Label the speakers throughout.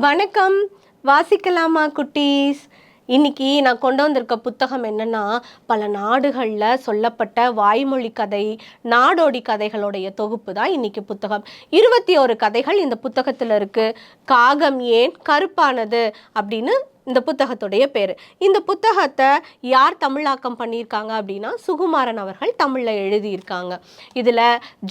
Speaker 1: வணக்கம். வாசிக்கலாமா குட்டீஸ்? இன்னைக்கு நான் கொண்டு வந்திருக்க புத்தகம் என்னன்னா பல நாடுகளில் சொல்லப்பட்ட வாய்மொழி கதை நாடோடி கதைகளுடைய தொகுப்பு தான் இன்னைக்கு புத்தகம். இருபத்தி ஒரு கதைகள் இந்த புத்தகத்தில் இருக்கு. காகம் ஏன் கருப்பானது? அப்படின்னு இந்த புத்தகத்துடைய பேர். இந்த புத்தகத்தை யார் தமிழாக்கம் பண்ணியிருக்காங்க அப்படின்னா சுகுமாரன் அவர்கள் தமிழில் எழுதியிருக்காங்க. இதில்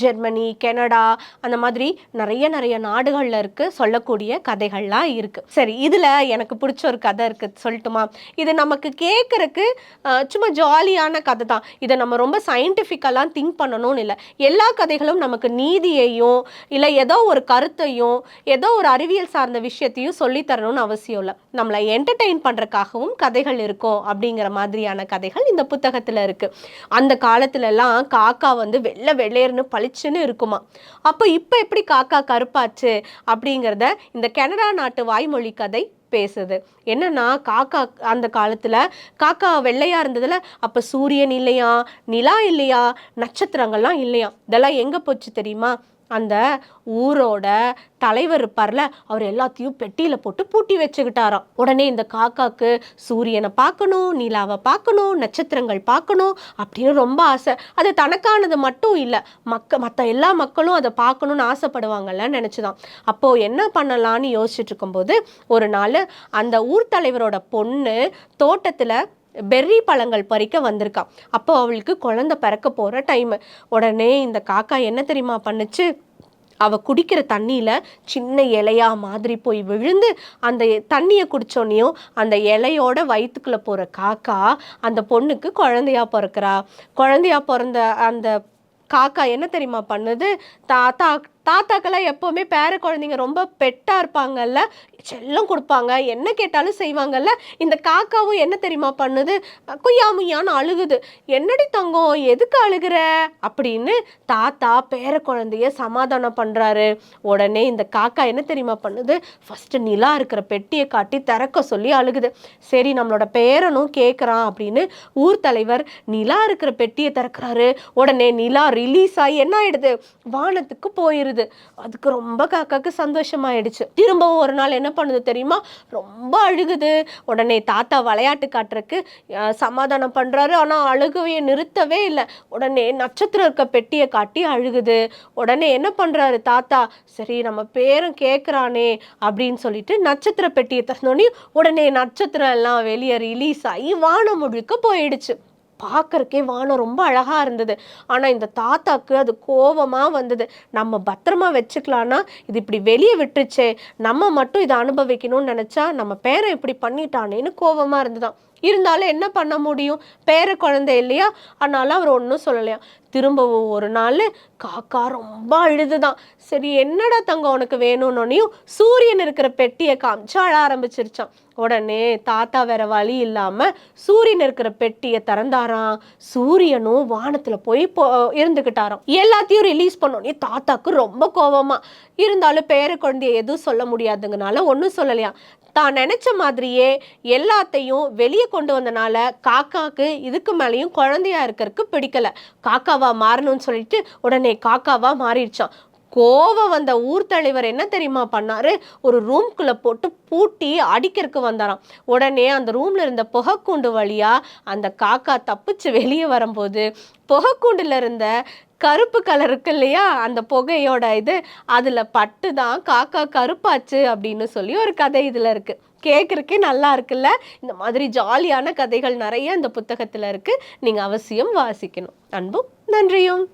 Speaker 1: ஜெர்மனி கனடா அந்த மாதிரி நிறைய நிறைய நாடுகளில் இருக்கு சொல்லக்கூடிய கதைகள்லாம் இருக்குது சரி இதில் எனக்கு பிடிச்ச ஒரு கதை இருக்குது சொல்லட்டுமா? இது நமக்கு கேட்குறக்கு சும்மா ஜாலியான கதை தான். இதை நம்ம ரொம்ப சயின்டிஃபிக்கெல்லாம் திங்க் பண்ணணும்னு இல்லை. எல்லா கதைகளும் நமக்கு நீதியையும் இல்லை ஏதோ ஒரு கருத்தையும் ஏதோ ஒரு அறிவியல் சார்ந்த விஷயத்தையும் சொல்லித் தரணும்னு அவசியம் இல்லை. நம்மளை என் என்டர்டெயின் பண்ணுறக்காகவும் கதைகள் இருக்கும் அப்படிங்கிற மாதிரியான கதைகள் இந்த புத்தகத்தில் இருக்குது அந்த காலத்துலலாம் காக்கா வந்து வெள்ளை வெள்ளையர்னு பளிச்சுன்னு இருக்குமா. அப்போ இப்போ எப்படி காக்கா கருப்பாச்சு அப்படிங்கிறத இந்த கனடா நாட்டு வாய்மொழி கதை பேசுது. என்னன்னா காக்கா அந்த காலத்தில் காக்கா வெள்ளையாக இருந்ததில் அப்போ சூரியன் இல்லையா நிலா இல்லையா நட்சத்திரங்கள்லாம் இல்லையா இதெல்லாம் எங்கே போச்சு தெரியுமா? அந்த ஊரோட தலைவர் இருப்பார்ல அவர் எல்லாத்தையும் பெட்டியில் போட்டு பூட்டி வச்சுக்கிட்டாராம். உடனே இந்த காக்காக்கு சூரியனை பார்க்கணும் நிலாவை பார்க்கணும் நட்சத்திரங்கள் பார்க்கணும் அப்படின்னு ரொம்ப ஆசை. அது தனக்கானது மட்டும் இல்லை மக்க மற்ற எல்லா மக்களும் அதை பார்க்கணும்னு ஆசைப்படுவாங்கல்ல நினச்சிதான். அப்போது என்ன பண்ணலான்னு யோசிச்சுட்டு இருக்கும்போது ஒரு நாள் அந்த ஊர் தலைவரோட பொண்ணு தோட்டத்தில் பெர்ரி பழங்கள் பறிக்க வந்திருக்கான் அப்போ அவளுக்கு குழந்தை பிறக்க போகிற டைமு உடனே இந்த காக்கா என்ன தெரியுமா பண்ணுச்சு? அவள் குடிக்கிற தண்ணியில் சின்ன இலையா மாதிரி போய் விழுந்து அந்த தண்ணியை குடித்தோடனையும் அந்த இலையோட வயிற்றுக்குள்ளே போகிற காக்கா அந்த பொண்ணுக்கு குழந்தையா பிறக்கிறா. குழந்தையா பிறந்த அந்த காக்கா என்ன தெரியுமா பண்ணுது? தாத்தா தாத்தாக்கெல்லாம் எப்போவுமே பேர குழந்தைங்க ரொம்ப பெட்டாக இருப்பாங்கல்ல? செல்லம் கொடுப்பாங்க. என்ன கேட்டாலும் செய்வாங்கல்ல? இந்த காக்காவும் என்ன தெரியுமா பண்ணுது? குய்யா முய்யான்னு அழுகுது. என்னடி தங்கம்? எதுக்கு அழுகுற? அப்படின்னு தாத்தா பேர குழந்தைய சமாதானம் பண்ணுறாரு உடனே இந்த காக்கா என்ன தெரியுமா பண்ணுது? ஃபஸ்ட்டு நிலா இருக்கிற பெட்டியை காட்டி திறக்க சொல்லி அழுகுது. சரி நம்மளோட பேரனும் கேட்குறான் அப்படின்னு ஊர் தலைவர் நிலா இருக்கிற பெட்டியை திறக்கிறாரு. உடனே நிலா ரிலீஸ் ஆகி என்ன ஆயிடுது? வானத்துக்கு போயிருது. அதுக்கு ரொம்ப காக்காக்கு சந்தோஷமாயிடுச்சு. திரும்பவும் ஒரு நாள் என்ன பண்ணுது தெரியுமா? ரொம்ப அழுகுது. உடனே தாத்தா விளையாட்டு காட்டுறக்கு சமாதானம் பண்ணுறாரு ஆனால் அழுகவே நிறுத்தவே இல்லை. உடனே நட்சத்திரம் இருக்க பெட்டியை காட்டி அழுகுது. உடனே என்ன பண்ணுறாரு தாத்தா? சரி நம்ம பேரும் கேட்குறானே அப்படின்னு சொல்லிட்டு நட்சத்திர பெட்டியை திறந்தோடனே உடனே நட்சத்திரம் எல்லாம் வெளியே ரிலீஸ் ஆகி வானம் முழுக்க போயிடுச்சு. பார்க்கறக்கே வானம் ரொம்ப அழகாக இருந்தது. ஆனால் இந்த தாத்தாக்கு அது கோபமாக வந்தது. நம்ம பத்திரமா வச்சுக்கலான்னா இது இப்படி வெளியே விட்டுருச்சே. நம்ம மட்டும் இதை அனுபவிக்கணும்னு நினச்சா நம்ம பேரை இப்படி பண்ணிட்டானேன்னு கோபமாக இருந்துதான். இருந்தாலும் என்ன பண்ண முடியும்? பேர குழந்தை இல்லையா? அதனால அவர் ஒன்றும் சொல்லலையா? திரும்பவும் ஒரு நாள் காக்கா ரொம்ப அழுதுதான். சரி என்னடா தங்கம் உனக்கு வேணும்னோனையும் சூரியன் இருக்கிற பெட்டியை காமிச்சு அழ ஆரம்பிச்சிருச்சான் உடனே தாத்தா வேற வழி இல்லாமல் சூரியன் இருக்கிற பெட்டியை திறந்தாராம். சூரியனும் வானத்தில் போய் போ இருந்துக்கிட்டாராம் எல்லாத்தையும் ரிலீஸ் பண்ணோடனே தாத்தாக்கு ரொம்ப கோபமாக இருந்தாலும் பேர குழந்தைய எதுவும் சொல்ல முடியாதுங்கனால ஒன்றும் சொல்லலையா தான் நினச்ச மாதிரியே எல்லாத்தையும் வெளியே கொண்டு வந்தனால காக்காக்கு இதுக்கு மேலேயும் குழந்தையா இருக்கிறதுக்கு பிடிக்கல. காக்காவா மாறணும்னு சொல்லிட்டு உடனே காக்காவா மாறிடுச்சான் கோவம் வந்த ஊர் தலைவர் என்ன தெரியுமா பண்ணாரு? ஒரு ரூம்குள்ளே போட்டு பூட்டி அடிக்கிறதுக்கு வந்தாராம். உடனே அந்த ரூம்ல இருந்த புகைக்கூண்டு வழியா அந்த காக்கா தப்பிச்சு வெளியே வரும்போது புகைக்கூண்டில் இருந்த கருப்பு கலர் இருக்கு இல்லையா? அந்த புகையோட இது அதில் பட்டு தான் காக்கா கருப்பாச்சு அப்படின்னு சொல்லி ஒரு கதை இதில் இருக்குது கேட்குறக்கே நல்லா இருக்குல்ல? இந்த மாதிரி ஜாலியான கதைகள் நிறைய இந்த புத்தகத்தில் இருக்குது நீங்கள் அவசியம் வாசிக்கணும். அன்பும் நன்றியும்.